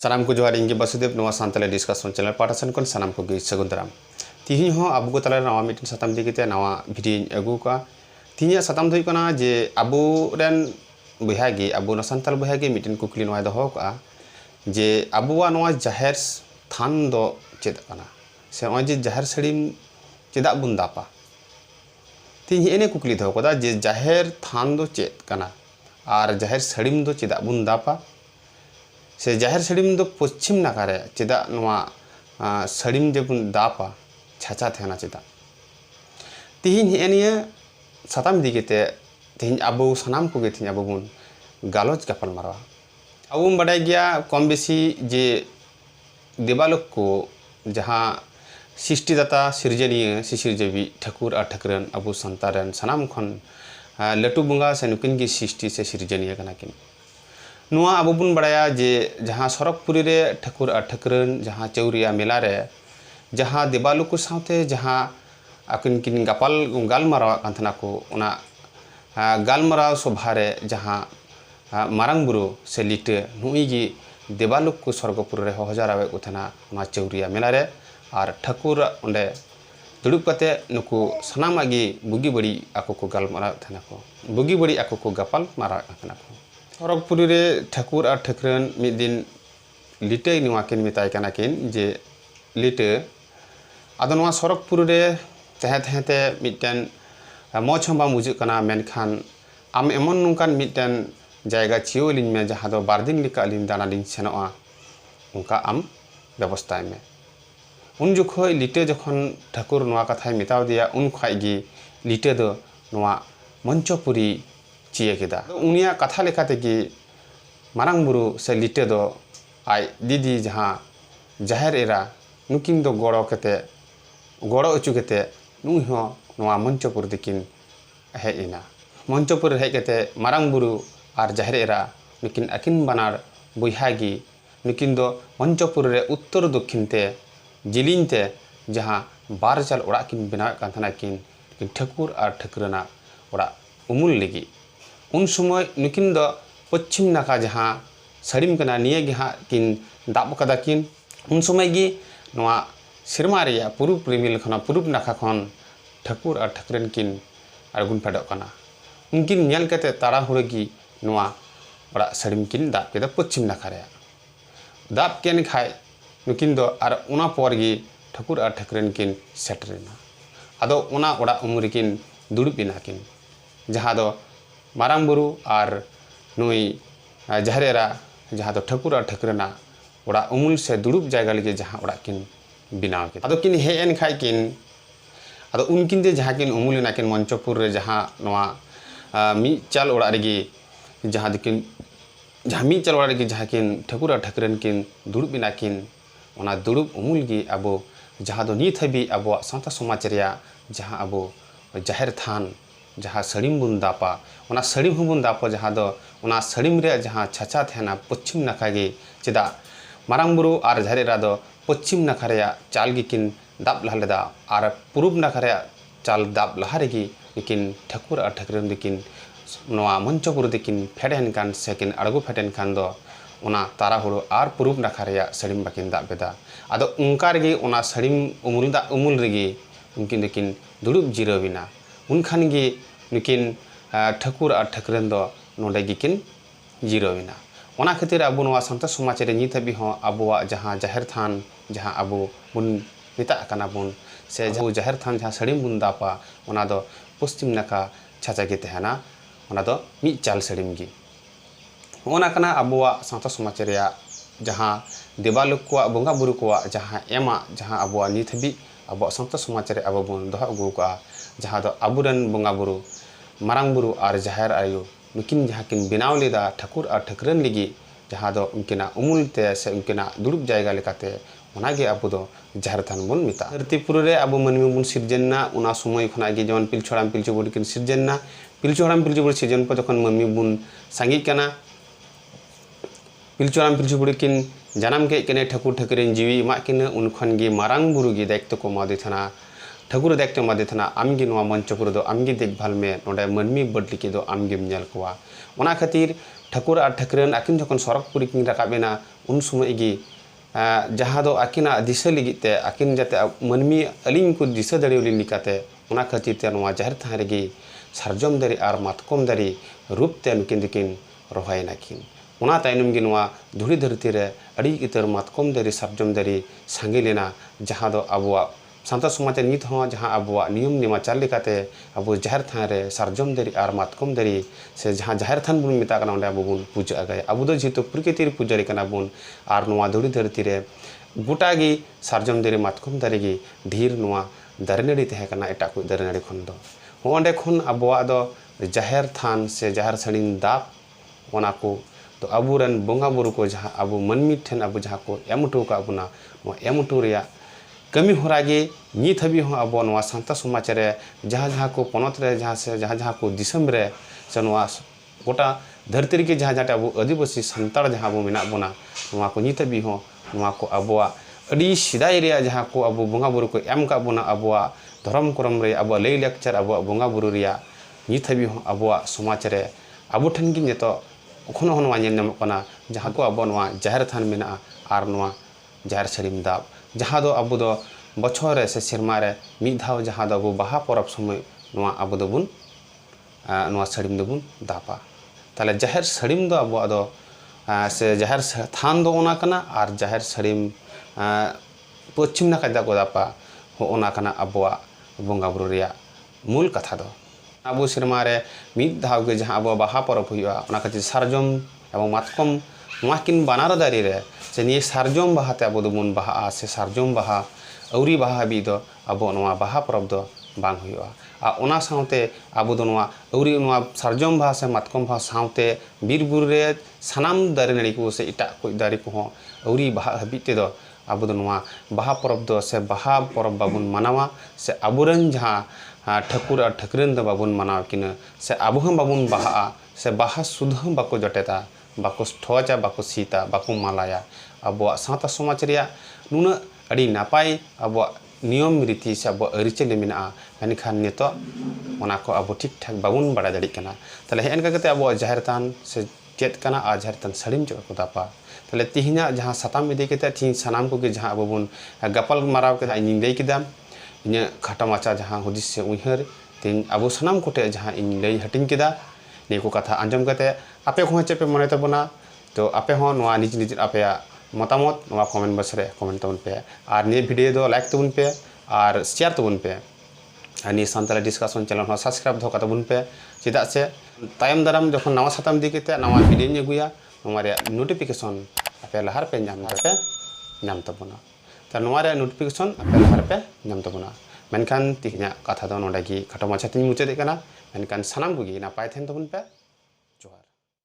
सामान को जोहार इंगे बसुदेव नवा सानी डिस्काशन चैनल पाटा सन सामान को सगुन दाम तीन हम अब को तला नवा मिट्टी सातम दीगे भिडियो अगुक तीन सातम दोना जे अब बहे अब सानल बहे मिट्टी कुकली नवा दोक जे अब जहर स्थान चेकना से नो जे जहर सड़ीम चेदा बन दापा तीन हेने कुकली दोकता जे जहर थान चेकना और जहर सड़ीम चेदा बन दापा से ज़ाहिर सड़ीम दो पश्चिम नाकारे चेदा नवा सड़ीम जब दापा, छाछा थे चेदा। तीन हेनिया सतम दिखे ते अब सनाम को तीन अब बन गलोच गपाल मारवा। अब बड़ा गया कम बेसी जे देवालक को, जहाँ सृष्टिदाता सृजनिया सिसिरजीवी ठाकुर और ठाकुर अब सानतारन सनाम खन लटू बंगा से नुकिन की सृष्टि से सृजनिया ना अब बन बड़ा जे जहाँ सरकपुरी रे ठाकुर ठाकुरन जहाँ चौरिया मेला रे जहाँ देवालू को साथे जहाँ अकिन किन गपाल गालमारा कंथना को उना सभा जहाँ मारंग बुरु से लिट नुई गी देवालू को सरकपुर रे हज़ार आवे उथना चौरिया मेला रे और ठाकुर उंडे दुड़ब कते नुकु सनामागी बुगी बड़ी आको को गालमारा बुगी बड़ी आको को गपाल मारा को ᱥᱚᱨᱚᱜᱽᱯᱩᱨᱤ ᱨᱮ ᱴᱷᱟᱹᱠᱩᱨ ᱟᱨ ᱴᱷᱟᱹᱠᱨᱟᱹᱱ ᱢᱤᱫ ᱫᱤᱱ ᱞᱤᱴᱟᱹᱭ ᱱᱚᱣᱟ ᱠᱤᱱ ᱢᱮᱛᱟᱭ ᱠᱟᱱᱟ ᱠᱤᱱ ᱡᱮ ᱞᱤᱴᱟᱹ ᱟᱫᱚ ᱱᱚᱣᱟ ᱥᱚᱨᱚᱜᱽᱯᱩᱨᱤ ᱨᱮ ᱛᱟᱦᱮᱸ ᱛᱟᱦᱮᱸᱛᱮ ᱢᱤᱫᱴᱮᱱ ᱢᱚᱡᱽ ᱦᱚᱸ ᱵᱟᱢ ᱵᱩᱡᱷᱟᱹᱜ ᱠᱟᱱᱟ ᱢᱮᱱᱠᱷᱟᱱ ᱟᱢ ᱮᱢᱚᱱ ᱱᱚᱝᱠᱟᱱ ᱢᱤᱫᱴᱮᱱ ᱡᱟᱭᱜᱟ ᱪᱤᱭᱟᱹᱣ ᱟᱹᱞᱤᱧ ᱢᱮ ᱡᱟᱦᱟᱸ ᱫᱚ ᱵᱟᱨ ᱫᱤᱱ ᱞᱮᱠᱟ ᱟᱹᱞᱤᱧ ᱫᱟᱬᱟᱞᱤᱧ ᱥᱮᱱᱚᱜᱼᱟ ᱚᱱᱠᱟ ᱟᱢ ᱵᱮᱵᱚᱥᱛᱷᱟᱭ ᱢᱮ ᱩᱱ ᱡᱚᱠᱷᱚᱡ ᱞᱤᱴᱟᱹ ᱡᱚᱠᱷᱚᱱ ᱴᱷᱟᱹᱠᱩᱨ ᱱᱚᱣᱟ ᱠᱟᱛᱷᱟᱭ ᱢᱮᱛᱟᱣ ᱫᱮᱭᱟ ᱩᱱ ᱠᱷᱚᱡ ᱜᱮ ᱞᱤᱴᱟᱹ ᱫᱚ ᱱᱚᱣᱟ ᱢᱚᱧᱪᱚᱯᱩᱨᱤ ᱪᱤᱭᱟᱹ ᱠᱮᱫᱟ ᱩᱱᱤᱭᱟᱜ ᱠᱟᱛᱷᱟ ᱞᱮᱠᱟ ᱛᱮᱜᱮ ᱢᱟᱨᱟᱝ ᱵᱩᱨᱩ ᱥᱮ ᱞᱤᱴᱟᱹ ᱫᱚ ᱟᱡ ᱫᱤᱫᱤ ᱡᱟᱦᱟᱸ ᱡᱟᱦᱮᱨ ᱮᱨᱟ ᱱᱩᱠᱤᱱ ᱫᱚ ᱜᱚᱲᱚ ᱠᱟᱛᱮ ᱜᱚᱲᱚ ᱦᱚᱪᱚ ᱠᱟᱛᱮ ᱱᱩᱭ ᱦᱚᱸ ᱱᱚᱣᱟ ᱢᱚᱧᱪᱚᱯᱩᱨ ᱛᱮᱠᱤᱱ ᱦᱮᱡ ᱮᱱᱟ ᱢᱚᱧᱪᱚᱯᱩᱨ ᱨᱮ ᱦᱮᱡ ᱠᱟᱛᱮ ᱢᱟᱨᱟᱝ ᱵᱩᱨᱩ ᱟᱨ ᱡᱟᱦᱮᱨ ᱮᱨᱟ ᱱᱩᱠᱤᱱ ᱟᱹᱠᱤᱱ ᱵᱟᱱᱟᱨ ᱵᱚᱭᱦᱟ ᱜᱮ ᱱᱩᱠᱤᱱ ᱫᱚ ᱢᱚᱧᱪᱚᱯᱩᱨ ᱨᱮ ᱩᱛᱛᱚᱨ ᱫᱚᱠᱠᱷᱤᱱ te ᱡᱤᱞᱤᱧ te ᱡᱟᱦᱟᱸ ᱵᱟᱨ ᱪᱟᱞ ᱚᱲᱟᱜ ᱠᱤᱱ ᱵᱮᱱᱟᱣᱮᱫ ᱠᱟᱱ ᱛᱟᱦᱮᱱᱟ ᱠᱤᱱ ᱱᱩᱠᱤᱱ ᱴᱷᱟᱹᱠᱩᱨ ᱟᱨ ᱴᱷᱟᱹᱠᱨᱟᱹᱱᱟᱜ ᱚᱲᱟᱜ ᱩᱢᱩᱞ ᱞᱟᱹᱜᱤᱫ उन समय नुकिन पश्चिम नाका जहाँ सड़ीम करना निये गहाँ किन दाब कदा किन। उन समय गी नवा सिरमा रिया पूर्व रिमिल खना पूर्व नाका खन ठाकुर और ठाकुरन किन अड़गुन फेडो कना। उनकिन नेल कते ताड़ाहुड़ गी नवा बड़ा सड़ीम किन दाब के पश्चिम नाका रिया। दाब केन खाय नुकिन दो और उना पर गी ठाकुर और ठाकुरन किन सेटरेना अदो उना उड़ा उम्र किन दुड़बना किन। जहाँ दो ᱢᱟᱨᱟᱝ ᱵᱩᱨᱩ ᱟᱨ ᱱᱩᱭ ᱡᱟᱦᱮᱨᱟ ᱡᱟᱦᱟᱸ ᱫᱚ ᱴᱷᱟᱹᱠᱩᱨ ᱟᱨ ᱴᱷᱟᱹᱠᱨᱟᱹᱱᱟᱜ ᱚᱲᱟᱜ ᱩᱢᱩᱞ ᱥᱮ ᱫᱩᱲᱩᱵ ᱡᱟᱭᱜᱟ ᱞᱟᱹᱜᱤᱫ ᱡᱟᱦᱟᱸ ᱚᱲᱟᱜ ᱠᱤᱱ ᱵᱮᱱᱟᱣ ᱠᱮᱫᱟ ᱟᱫᱚ ᱠᱤᱱ ᱦᱮᱡ ᱮᱱ ᱠᱷᱟᱡ ᱠᱤᱱ ᱟᱫᱚ ᱩᱱᱠᱤᱱ ᱡᱮ ᱡᱟᱦᱟᱸ ᱠᱤᱱ ᱩᱢᱩᱞ ᱮᱱᱟ ᱠᱤᱱ ᱢᱚᱧᱪᱚᱯᱩᱨ ᱨᱮ ᱡᱟᱦᱟᱸ ᱱᱚᱣᱟ ᱢᱤᱫ ᱪᱟᱞ ᱚᱲᱟᱜ ᱨᱮᱜᱮ ᱡᱟᱦᱟᱸ ᱫᱚᱠᱤᱱ ᱡᱟᱦᱟᱸ ᱢᱤᱫ ᱪᱟᱞ ᱚᱲᱟᱜ ᱨᱮᱜᱮ ᱡᱟᱦᱟᱸ ᱠᱤᱱ ᱴᱷᱟᱹᱠᱩᱨ ᱟᱨ ᱴᱷᱟᱹᱠᱨᱟᱹᱱ ᱠᱤᱱ ᱫᱩᱲᱩᱵ ᱮᱱᱟ ᱠᱤᱱ ᱚᱱᱟ ᱫᱩᱲᱩᱵ ᱩᱢᱩᱞ ᱜᱮ ᱟᱵᱚ ᱡᱟᱦᱟᱸ ᱫᱚ ᱱᱤᱛ ᱦᱟᱹᱵᱤᱡ ᱟᱵᱚᱣᱟᱜ ᱥᱟᱶᱛᱟ ᱥᱚᱢᱟᱡᱽ ᱨᱮᱭᱟᱜ ᱡᱟᱦᱟᱸ ᱟᱵᱚ ᱡᱟᱦᱮᱨ ᱛᱷᱟᱱ ᱡᱟᱦᱟᱸ ᱥᱟᱹᱲᱤᱢ ᱵᱚᱱ ᱫᱟᱯᱟ ᱚᱱᱟ ᱥᱟᱹᱲᱤᱢ ᱦᱚᱸᱵᱚᱱ ᱫᱟᱯᱟ ᱡᱟᱦᱟᱸ ᱫᱚ ᱚᱱᱟ ᱥᱟᱹᱲᱤᱢ ᱨᱮᱭᱟᱜ ᱡᱟᱦᱟᱸ ᱪᱷᱟᱪᱟ ᱛᱟᱦᱮᱱᱟ ᱯᱚᱪᱷᱤᱢ ᱱᱟᱠᱷᱟ ᱜᱮ ᱪᱮᱫᱟᱜ ᱢᱟᱨᱟᱝ ᱵᱩᱨᱩ ᱟᱨ ᱡᱟᱦᱮᱨ ᱮᱨᱟ ᱫᱚ ᱯᱚᱪᱷᱤᱢ ᱱᱟᱠᱷᱟ ᱨᱮᱭᱟᱜ ᱪᱟᱞ ᱜᱮᱠᱤᱱ ᱫᱟᱵ ᱞᱟᱦᱟ ᱞᱮᱫᱟ ᱟᱨ ᱯᱩᱨᱩᱵ ᱱᱟᱠᱷᱟ ᱨᱮᱭᱟᱜ ᱪᱟᱞ ᱫᱟᱵ ᱞᱟᱦᱟ ᱨᱮᱜᱮ ᱱᱩᱠᱤᱱ ᱴᱷᱟᱹᱠᱩᱨ ᱟᱨ ᱴᱷᱟᱹᱠᱨᱟᱹᱱ ᱫᱚᱠᱤᱱ ᱱᱚᱣᱟ ᱢᱚᱧᱪᱚᱯᱩᱨ ᱛᱮᱠᱤᱱ ᱯᱷᱮᱰ ᱮᱱ ᱠᱷᱟᱱ ᱥᱮᱠᱤᱱ ᱟᱬᱜᱚ ᱯᱷᱮᱰ ᱮᱱ ᱠᱷᱟᱱ ᱫᱚ ᱚᱱᱟ ᱛᱟᱲᱟᱦᱩᱲᱳ ᱟᱨ ᱯᱩᱨᱩᱵ ᱱᱟᱠᱷᱟ ᱨᱮᱭᱟᱜ ᱥᱟᱹᱲᱤᱢ ᱵᱟᱹᱠᱤᱱ ᱫᱟᱵ ᱠᱮᱫᱟ ᱟᱫᱚ ᱚᱱᱠᱟ ᱨᱮᱜᱮ ᱚᱱᱟ ᱥᱟᱹᱲᱤᱢ ᱩᱢᱩᱞ ᱫᱟᱜ ᱩᱢᱩᱞ ᱨᱮᱜᱮ ᱩᱱᱠᱤᱱ ᱫᱚᱠᱤᱱ ᱫᱩᱲᱩᱵ ᱡᱤᱨᱟᱹᱣ ᱮᱱᱟ उनखानी नुकिन ठाकुर और ठाकुरन नोडेगीकिन जीरोना खातिर अब सानता समाज रे हाबी अब जहाँ थान जहाँ अब बनता से ज़ाहिर थान जहाँ सड़ी बन दापा पश्चिम नाका छाचागी तेना चाल सड़ीम गी अब सानता समाज जहाँ देवालुक को बंगा बुरु को जहाँ एम, जहाँ अब नित हाबी अब सानता समाज अब बन दहो अगू ᱡᱟᱦᱟᱸ ᱫᱚ ᱟᱵᱚᱨᱮᱱ ᱵᱚᱸᱜᱟ ᱵᱩᱨᱩ ᱢᱟᱨᱟᱝ ᱵᱩᱨᱩ ᱟᱨ ᱡᱟᱦᱮᱨ ᱟᱭᱳ ᱱᱩᱠᱤᱱ ᱡᱟᱦᱟᱸ ᱠᱤᱱ ᱵᱮᱱᱟᱣ ᱞᱮᱫᱟ ᱴᱷᱟᱹᱠᱩᱨ ᱟᱨ ᱴᱷᱟᱹᱠᱨᱟᱹᱱ ᱞᱟᱹᱜᱤᱫ ᱡᱟᱦᱟᱸ ᱫᱚ ᱩᱱᱠᱤᱱᱟᱜ ᱩᱢᱩᱞ te ᱥᱮ ᱩᱱᱠᱤᱱᱟᱜ ᱫᱩᱲᱩᱵ ᱡᱟᱭᱜᱟ ᱞᱮᱠᱟᱛᱮ ᱚᱱᱟᱜᱮ ᱟᱵᱚ ᱫᱚ ᱡᱟᱦᱮᱨ ᱛᱷᱟᱱ ᱵᱚᱱ ᱢᱮᱛᱟᱜᱼᱟ ᱫᱷᱟᱹᱨᱛᱤ ᱯᱩᱨᱤ ᱨᱮ ᱟᱵᱚ ᱢᱟᱹᱱᱢᱤ ᱵᱚᱱ ᱥᱤᱨᱡᱚᱱ ᱚᱱᱟ ᱥᱚᱢᱚᱭ ᱠᱷᱚᱱᱟᱜ ᱜᱮ ᱡᱮᱢᱚᱱ ᱯᱤᱞᱪᱩ ᱦᱟᱲᱟᱢ ᱯᱤᱞᱪᱩ ᱵᱩᱲᱦᱤ ᱠᱤᱱ ᱥᱤᱨᱡᱚᱱ ᱮᱱᱟ ᱯᱤᱞᱪᱩ ᱦᱟᱲᱟᱢ ᱯᱤᱞᱪᱩ ᱵᱩᱲᱦᱤ ᱥᱤᱨᱡᱚᱱ ᱯᱚᱨ ᱡᱚᱠᱷᱚᱱ ᱢᱟᱹᱱᱢᱤ ᱵᱚᱱ ᱥᱟᱸᱜᱮᱜ ᱠᱟᱱᱟ ᱯᱤᱞᱪᱩ ᱦᱟᱲᱟᱢ ᱯᱤᱞᱪᱩ ᱵᱩᱲᱦᱤ ᱠᱤᱱ ᱡᱟᱱᱟᱢ ᱠᱮᱫ ᱠᱤᱱᱟᱹ ᱴᱷᱟᱹᱠᱩᱨ ᱴᱷᱟᱹᱠᱨᱟᱹᱱ ᱡᱤᱣᱤ ᱮᱢᱟᱜ ᱠᱤᱱᱟᱹ ᱩᱱ ᱠᱷᱚᱱ ᱜᱮ ᱢᱟᱨᱟᱝ ᱵᱩᱨᱩ ᱜᱮ ᱫᱟᱭᱤᱛᱛᱚ ᱠᱚ ᱮᱢᱟᱫᱮ ᱛᱟᱦᱮᱱᱟ ᱴᱷᱟᱹᱠᱩᱨ ᱫᱟᱭᱤᱛᱛᱚ ᱮᱢᱟᱫᱮ ᱛᱟᱦᱮᱱᱟ ᱟᱢᱜᱮ ᱱᱚᱣᱟ ᱢᱚᱧᱪᱚᱯᱩᱨ ᱫᱚ ᱟᱢᱜᱮ ᱫᱮᱠᱵᱷᱟᱞ ᱢᱮ ᱱᱚᱰᱮ ᱢᱟᱹᱱᱢᱤ ᱵᱟᱹᱰ ᱞᱟᱹᱜᱤᱫ ᱫᱚ ᱟᱢᱜᱮᱢ ᱧᱮᱞ ᱠᱚᱣᱟ ᱚᱱᱟ ᱠᱷᱟᱹᱛᱤᱨ ᱴᱷᱟᱹᱠᱩᱨ ᱟᱨ ᱴᱷᱟᱹᱠᱨᱟᱹᱱ ᱟᱹᱠᱤᱱ ᱡᱚᱠᱷᱚᱱ ᱥᱚᱨᱚᱜᱽ ᱯᱩᱨᱤ ᱠᱤᱱ ᱨᱟᱠᱟᱵ ᱮᱱᱟ उन समय गी जहाँ दो आकिना दिशा लगित ते आकिन जाते मनमी अलिंग को दिशा दड़े उलिन लिकाते उना खातिर ते नवा जाहिर थान रेगी सारजम दारी आर मातकम दारी रूप ते नुकिन दिकिन रहाय नाकिन उना तायनम गी नवा धुरी धरती रे अड़ी इतर मातकम दारी सारजम सानता समाज नित हूँ अब नियम नेमाचार अब ज़ाहिर थान सारजम दारी और मातकम दारी से जहाँ ज़ाहिर थान बन मेता अब बन पूजा गए अब दो जेहेतु प्रकृतिर पुजारी बन और धुड़ी धरती रे गोटागी सारजम दारी मातकम दारी गी ढेर नवा दारे नाड़ी तहकना एटा को दारे नाड़ी खन खन अब ज़ाहिर थान से ज़ाहिर साड़ी दाब ओना को तो अबुरन बोंगा बुरु को जहाँ अब मनमी ठेन अब जहाँ को एम उठो का अबुना एम उठो कमी होरागे नित हबी हो, अब सांता समाज रे जहाँ जहाँ को पनत जहाँ से, जहाँ जहाँ को दिसम रे से गोटा धरती रे जहाँ जहाँ अब आदिवासी संताड़ जहाँ अब मेना बना को नित हबी हो को अब रे जहाँ को अब बोंगा बुरु को एम का बना, अब धर्म करम अब लई लेक्चर, अब बोंगा बुरु नित हबी हो, अब समाज अब ठन गी नितो एखोनो हो नवा नेल नामोग जहाँ को अब नवा ज़ाहिर थान नवा ज़ाहिर सरीम दाब। दो अब दो बछर से सेरमा रे मिद धाव जहाँ दो अब बाहा परब समय नवा अब दो बुन नवा सड़ीम दो बुन दापा ताले ज़ाहिर सड़ीम दो अब दो से ज़ाहिर थान दो ओना कना और ज़ाहिर सड़ीम पश्चिम नाका दा को दापा हो ओना कना अब बोंगा बुरु रिया मूल कथा दो अब सेरमा रे मिद धाव के जहाँ अब बाहा परब हुआ ओना खातिर सारजम एवं मातकम नवा किन बानार दारी रे से निये सारजम बाहाते अब दोबन बाहा से सारजम बाहा अवरी बाहा भी दो अब नवा बाहा परब दो बांग हुआ आ ओना साउते अब दो नवा अवरी नवा सारजम बाहा से मातकम बाहा साउते बीर बुरु रे सानाम दारे नाड़ी को से इटा को दारे को हो अवरी बाहा हबी ते दो अब दो नवा बाहा परब दो से बाहा परब बाबुन मनावा से अबुरन जहाँ ठाकुर और ठाकुरन दो बाबुन मनाव किन से अब हम बाबुन बाहा बाको जटेता बाको सीता, बाको मालाया। अब साता समाज नुना अड़ी नापाय अब नियम रीति अब अरिचल मेना। मेनखान नित अब ठीक ठाक बाबन बड़ा दाड़ी ताले हेन अब ज़ाहिर थान से चेत कना आ ज़ाहिर थान साड़ीम चुका को दापा। ताले तिहिना जहाँ साताम इदी कते तिहिन सानाम को अब बन गपल माराव के इन लई किदा इन खाटा माचा जहाँ हुदिस से उहर तिन अब सानाम कोटे जहाँ इन लई हटिंग कथा आंजम आपे को चेपे मने तबना तो आपे निज निज आपे मतामत कमेंट बक्स कमेंट तबन पे और निया वीडियो दो लाइक तबन पे और शेयर तबन पे निया सानताली डिस्कशन चैनल सब्सक्राइब तबन पे चेदा से तायम दाराम जखन नवा साताम दी केते नवा नवा रे नोटिफिकेशन आपे लहार पे नाम पे तबना ता नोटिफिकेशन आपे लहार पे नाम menkan tihnya kata tahun lagi. Kata macam ini muncul karena menkan senang bugi na payah tentu pun pak